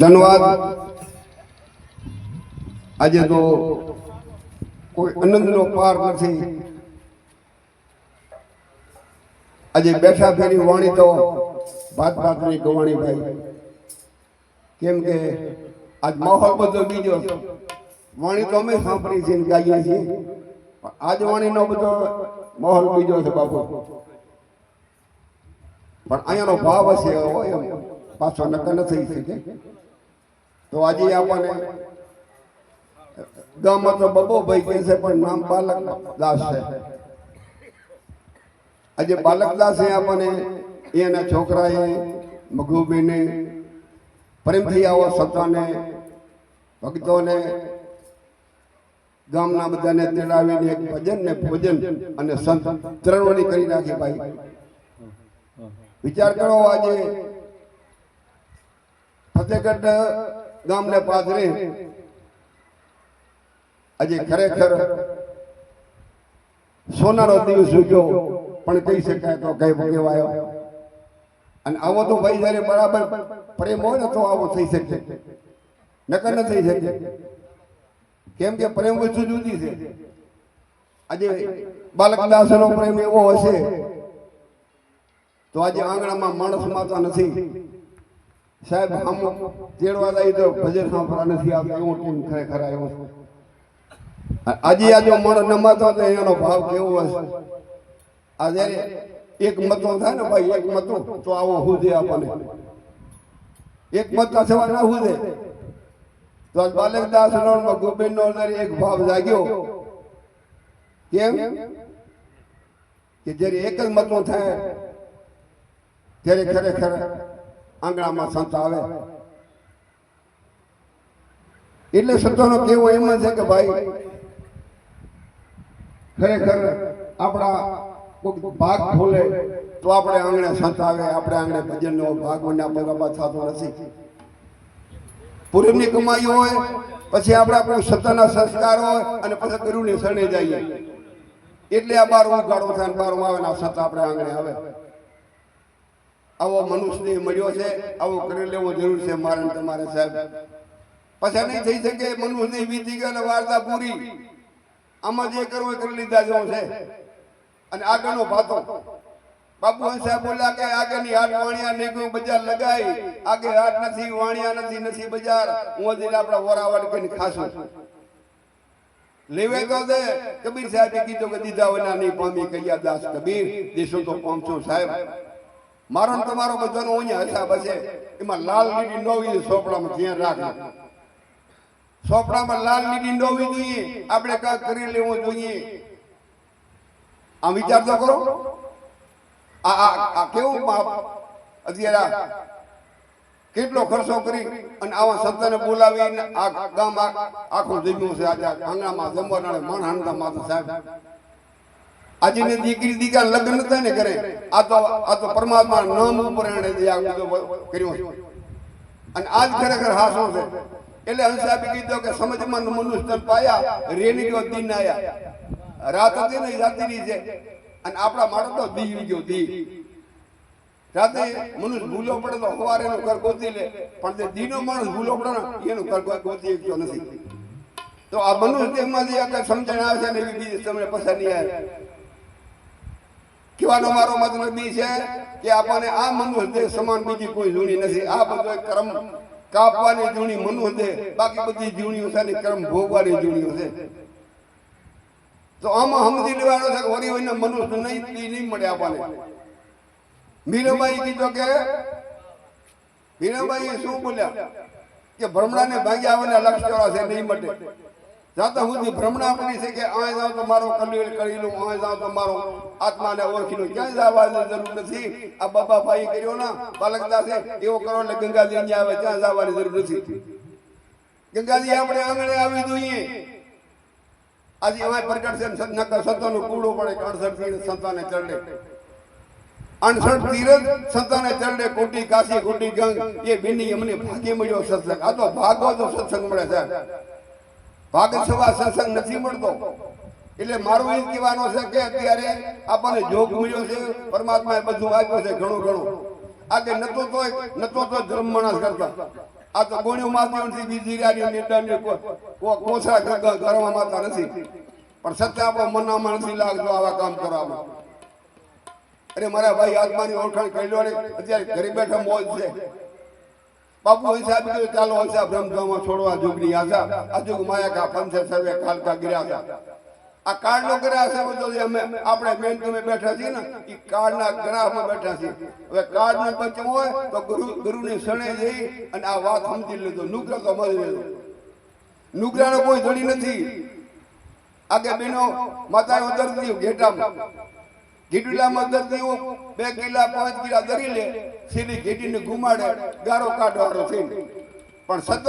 ધન્યવાદ. આજે તો કોઈ આનંદનો પાર નથી. આજે બેઠા ફેરી વાણી તો ભાત ભાતની ગવાણી ભાઈ. કેમ કે આજ માહોલ બધો બીજો વાણી તો અમે સાંભળી છે ગાઈએ છીએ. આજ વાણીનો બધો માહોલ બીજો છે બાપુ. પણ અહીંયાનો ભાવ હશે હોય પાછો નક્કર નથી શકે તો આજે આપણને ગામમાં તો બબો ભાઈ કહે છે, પણ નામ બાલક દાસ છે આજે બાલક દાસ એ આપણને એના છોકરાએ, મગુબીને, પ્રેમથી આવો સંતોને ભક્તોને, ગામના બધાને તેડાવીને એક ભજન ને ભોજન અને સંત ત્રણવણી કરી નાખી ભાઈ. વિચાર કરો આજે ફતેહગઢ ગામને પાથરી આજે ખરેખર સોનારો દિવસ ઉગ્યો, પણ કહી શકાય તો કઈ કહેવાયો. અને આવો તો ભાઈ જયારે બરાબર પ્રેમ હોય ને તો આવો થઈ શકે. નકર ન થઈ શકે. કેમ કે પ્રેમ વસ્તુ જુદી છે. આજે બાલકદાસનો પ્રેમ એવો હશે, તો આજે આંગણામાં માણસ માતા નથી. સાહેબ, આમ તેડવા જાય તો ભજન સાંભળવા નથી આવતા, એવું ટીમ ખરેખર આવ્યો છે. આજે આ જો માણસ નમાતો હતો, એનો ભાવ કેવો હશે આ જયારે એક મતો થાય ને ભાઈ, એક મતો, તો આવો હુદે આપણને. એક મત થવા ના હુદે તો આજ બાલકદાસ નો ગોવિંદ નો એક ભાવ જાગ્યો. કેમ? કે જ્યારે એક જ મતો થાય, ત્યારે ખરેખર આંગણામાં સંત આવે. એટલે સંતોનો કેવો એમ છે કે ભાઈ, ખરેખર આપણા ભાગ ખોલે તો આપણે આંગણે સંત આવે, આપણે આંગણે ભજનનો ભાગ બન્યા બરાબર થતો નથી. પૂર્વની કમાઈ હોય, પછી આપણે આપણે સત્તાના સંસ્કાર હોય અને પછી ગુરુની શરણે જઈએ. એટલે આ બાર ઉગાડો થાય બાર આવે ને સત્તા આપણે આંગણે આવે. આવો મનુષ્ય મળ્યો છે, આવો કરી લેવો જરૂર છે મારે તમારે સાહેબ. પછી નહીં થઈ શકે મનુષ્ય વીતી ગયો ને વાર્તા પૂરી. આમાં જે કરવું કરી લીધા જેવું છે. અને આગળનો ભાતો બાપુ સાહેબ બોલ્યા કે આગળની હાટ વાણિયા નીકળું બજાર લગાઈ આગે હાટ નથી, વાણિયા નથી નથી બજાર. હું હજી આપણા વરાવટ કરીને ખાશું. લેવે તો દે. કબીર સાહેબે કીધું કે દીધા વિના નહીં, પામી કયા દાસ કબીર. દેશો તો પહોંચો સાહેબ. મારો તમારો બધાનો અહીંયા હિસાબ હશે એમાં લાલ લીટી નોવી સોપડામાં ધ્યાન રાખે સોપડામાં લાલ લીટી નોવી જોઈએ આપણે કાંઈક કરી લેવું જોઈએ. આ વિચાર તો કરો. આ આ કેવું બાપ અત્યારે કેટલો ખર્ચો કરી અને આવા સંતને બોલાવી આ ગામ આખું જમ્યું છે. આજે આંગણામાં જમવાના મણ હાંડતા માતા સાહેબ. આજની દીકરી દીકરા લગ્ન થાય ને કરે આ તો આ તો પરમાત્મા નામ ઉપર એને કર્યું અને આજ ખરેખર હાસો છે. એટલે હંસાબે કીધું કે સમજમાં મનુષ્ય પાયા રેની ગયો દિન આયા. રાત હતી ને, રાત્રિની છે. અને આપણા માટે તો દી ગયો દી. રાતે મનુષ્ય ભૂલો પડે તો સવારે એનું ઘર ગોતી લે. પણ જે દીનો માણસ ભૂલો પડે ને, એનું ઘર ગોતી શકતો નથી. તો આ મનુષ્ય એમાં જે આપણે સમજણ આવે છે ને, એવી બીજી તમને પસાર નહીં આવે. કહેવાનો મારો મતલબ ઈ છે કે આપણને આ મનુષ્ય સમાન બીજી કોઈ જૂની નથી. આ બધો કર્મ કાપવાની જૂની મનુષ્ય બાકી બધી જૂનીઓ છે કર્મ ભોગવાની જૂનીઓ છે. તો આમાં સમજી લેવાનો છે વળી વળીને મનુષ્ય નહીં નહીં મળે આપણને. મીરાબાઈ કીધો કે મીરાબાઈ શું બોલ્યા? કે ભ્રમણાને ભાગ્યા આવવાના લક્ષ છે, નહીં મળે જાતા સુધી ભ્રમણા આપણી છે કે આ જાવ તો મારો કલ્યુલ કરી આ જાવ તો મારો આત્માને ઓળખી લઉં ક્યાંય જવાની જરૂર નથી. આ બાબાભાઈ કર્યો ના બાલકદાસે એવો કરો એટલે ગંગાજી અહીંયા આવે, ત્યાં જવાની જરૂર નથી. ગંગાજી આપણે આંગણે આવી જોઈએ. આજે અમારે પ્રગટ છે નકર સંતોનું કૂડું પડે, અડસઠથી સંતાને ચડે અડસઠ તીરથ સંતાને ચડે કોટી, કાશી કોટી ગંગ, એ બિની અમને ભાગ્ય મળ્યો સત્સંગ. આ તો ભાગો સત્સંગ મળે છે ભાગ સવા સત્સંગ નથી મળતો. એટલે મારું એ કહેવાનું છે કે અત્યારે આપણને જોગ મળ્યો છે, પરમાત્માએ બધું આપ્યું છે ઘણું ઘણું. આગે નતો તો નતો તો ધર્મ માણસ કરતા. આ તો ગોણ્યું નથી બીજી ગાડી નિર્દંડ કો કોસા ઘરમાં માતા નથી. પણ સત્ય આપણો મનમાં નથી લાગતો આવા કામ કરવામાં. અરે મારા ભાઈ આત્માની ઓળખાણ કરી લો અત્યારે ઘરે બેઠા મોજ છે. બાપુ કીધું, ચાલો હંસા બ્રહ્મધામમાં છોડવા જુગની આ કાર્ડ નો અમે આપણે બેઠા છીએ ને એ કાર્ડ બેઠા છીએ. હવે કાર્ડનું પંચમ હોય તો ગુરુ ગુરુની શરણે જઈ અને આ વાત સમજી લીધો નુકરા તો મળી લેજો નુકરાનો કોઈ ધણી નથી. આગે બેનો માતા ઉતરતી ઘેટામાં. ઘીટલામાં દર્દીઓ બે કિલ્લા પાંચ કિલ્લા દરી લે સીધી ઘીડીને ઘુમાડે, ગારો કાઢવાનો છે. પણ સતત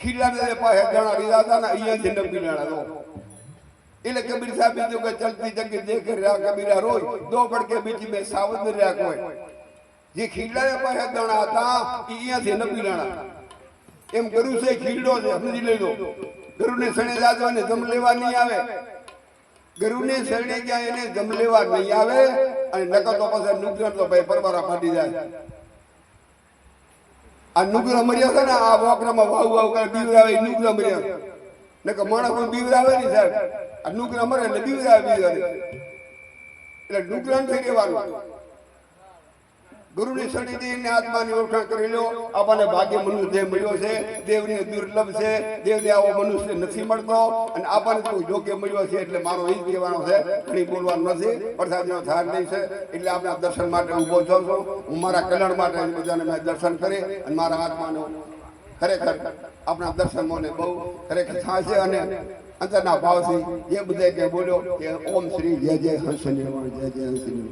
ખીલાને પાસે ઘણા લીધા હતા ને અહીંયાથી નબી લેણા એટલે કબીર સાહેબ બીજું કે ચલતી જગી દેખ રહ્યા કબીરા રોય, દો પડકે બીજી બે સાવધ રહ્યા કોઈ જે ખીલાને પાસે જણા હતા અહીંયાથી નબી લેણા એમ કર્યું છે ખીડડો છે, સમજી લેજો. ગરુને સણે જાજો અને જમ લેવા નહીં આવે. ગરુને શરણે જાય એને જમ લેવા નહીં આવે અને નકર તો પછી નુગ્રહ તો ભાઈ પરવારા ફાટી જાય. આ નુગ્રહ મર્યા છે ને, આ વોકરામાં વાવ વાવ કરે બીવરાવે નુગ્રહ મર્યા. નકર માણસ કોઈ બીવરાવે નહીં સાહેબ. આ નુગ્રહ મરે એટલે બીવરાવે બીવરાવે એટલે નુગ્રહ થઈ રહેવાનું દર્શન માટે ઊભો છું છું. હું મારા કલ્યાણ માટે બધાને દર્શન કરી અને મારા આત્માનું ખરેખર આપણા દર્શન બહુ ખરેખર થાય છે અને અંતરના ભાવથી જે બધા કે બોલ્યો કે ઓમ શ્રી જય જય હંસની જય જય હંસની